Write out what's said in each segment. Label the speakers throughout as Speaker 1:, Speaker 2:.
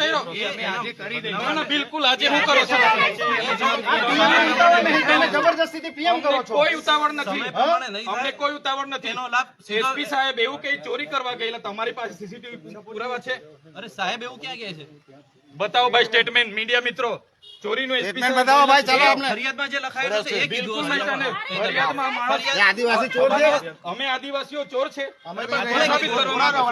Speaker 1: કર્યો? ના ના બિલકુલ આજે હું કરો છો?
Speaker 2: પીએમ કરો છો.
Speaker 1: કોઈ ઉતાવળ નથી.
Speaker 3: સમય પ્રમાણે નહીં
Speaker 1: અમને કોઈ ઉતાવળ નથી.
Speaker 3: તેનો લાભ
Speaker 1: એસપી સાહેબ એવું કઈ ચોરી કરવા ગયેલા તમારી પાસે સીસીટીવી પુરાવા છે.
Speaker 3: અરે સાહેબ એવું ક્યાં કહે છે?
Speaker 1: બતાવો ભાઈ સ્ટેટમેન્ટ મીડિયા મિત્રો. ચોરીનું એસપી
Speaker 2: બતાવો ભાઈ, ચાલો અમને.
Speaker 3: ફરિયાદમાં જે લખાયેલું છે એ કીધું
Speaker 1: નહીં
Speaker 3: હશે.
Speaker 1: જાણે. ફરિયાદમાં
Speaker 2: આદિવાસી ચોર છે?
Speaker 1: અમે આદિવાસીઓ ચોર છે.
Speaker 2: અમે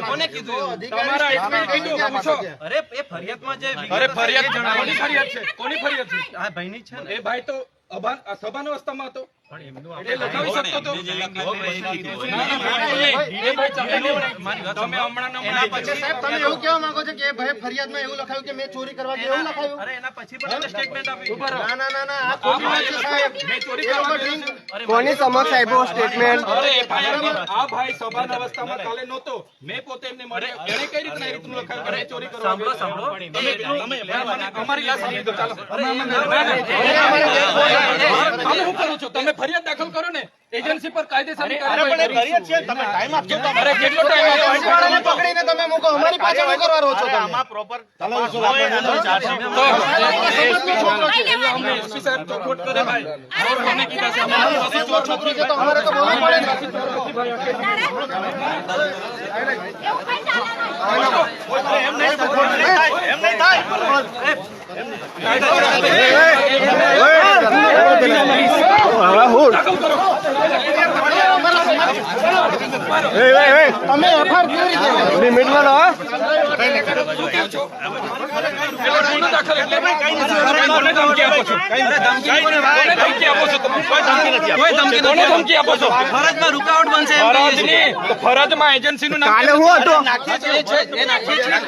Speaker 3: કોને કીધું?
Speaker 1: તમારા કીધું પૂછો.
Speaker 3: અરે એ ફરિયાદમાં જે
Speaker 1: અરે ફરિયાદ. કોની ફરિયાદ છે? કોની ફરિયાદ છે?
Speaker 3: આ ભાઈની છે ને.
Speaker 1: એ ભાઈ તો અભાન સભાન અવસ્થામાં હતો. એ લખાવી શકતો હતો
Speaker 3: એમને જે લખાયું હોય એ કીધું.
Speaker 1: ના, ના, બિલકુલ નહીં. એ ભાઈ ચાલે નહીં.
Speaker 3: મારી વાત
Speaker 1: તમે
Speaker 3: સાંભળો.
Speaker 1: હમણાં ને
Speaker 3: એના
Speaker 1: હમણાં
Speaker 3: પછી
Speaker 2: સાહેબ તમે એવું કહેવા માંગો છો કે ભાઈ ફરિયાદમાં એવું લખાયું કે મેં ચોરી કરવા ગયો એવું લખાયું?
Speaker 3: અરે એના પછી પણ એમને સ્ટેટમેન્ટ આપ્યું
Speaker 2: ના ના ના ના આ ખોટી વાત છે સાહેબ?
Speaker 1: મેં ચોરી
Speaker 2: એ લોકો
Speaker 1: કરવા
Speaker 2: ડ્રિંક
Speaker 3: અરે
Speaker 4: કોની સમક્ષ આપ્યો સ્ટેટમેન્ટ
Speaker 1: આ ભાઈ સભાન અવસ્થામાં કાલે નહોતો. મેં પોતે એમને મળ્યા. એને કઈ રીતના રીતનું લખાયું કે ચોરી કરવા
Speaker 3: સાંભળો સાંભળો. તમે
Speaker 1: તમે અમારી દો ચાલો. અમે શું કરું છું? તમે ફરિયાદ દાખલ કરો ને એજન્સી પર કાયદેસરની કાર્યવાહી કરીશું.
Speaker 2: તમે ટાઈમ આપજો
Speaker 1: અરે કેટલો ટાઈમ
Speaker 2: વાળાને પકડીને તમે મૂકો અમારી પાછળ શું કરવા રહો છો તમે.
Speaker 1: તો એસપી છોકરો છે એટલે અમને એસપી સાહેબ ચોખવટ કરે ભાઈ. ઓર કોને કીધા છે અમારી પાસે
Speaker 2: છોકરો છે તો અમારે તો બોલવું પડે ને. તમે એફઆઈઆર કેવી રીતે
Speaker 1: દાખલ એટલે કોને ધમકી આપો છો ધમકી આપો છો કોઈ ધમકી નથી કોઈ ધમકી કોને ધમકી આપો છો
Speaker 3: ફરજમાં રૂકાવટ બનશે એમ કહીએ
Speaker 1: તો ફરજમાં એજન્સીનું નામ
Speaker 4: કાલે હું હતો
Speaker 3: એ છે એ નાખીએ છીએ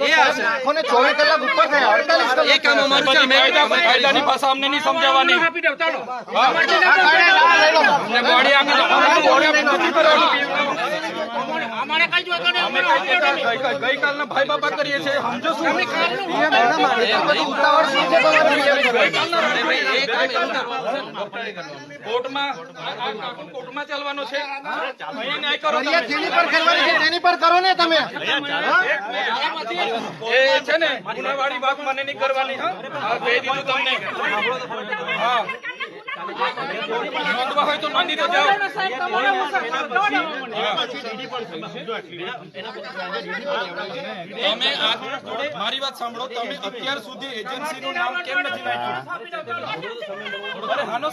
Speaker 3: એ હશે
Speaker 2: આંખોને ચોવીસ કલાક ઉપર થયા અડતાલીસ કલાક
Speaker 3: એ કામ અમારું છે અમે
Speaker 1: કાયદાની ભાષા અમને નહીં સમજાવવાની બોડી આપી દો. બોડી આપી ગઈકાલના ભાઈ બાપા કરીએ છીએ સમજો શું?
Speaker 2: છે.
Speaker 1: કોર્ટમાં કોર્ટમાં ચાલવાનો
Speaker 2: તેની પર કરો ને તમે.
Speaker 1: એ છે ને ગુનાવાળી વાત મને નહીં કરવાની હા? કહી દીધું તમને. હા. હોય તો જાઓ. તમે આ- મારી વાત સાંભળો. તમે અત્યાર સુધી એજન્સીનું નામ કેમ નથી નાખ્યું અરે હાનો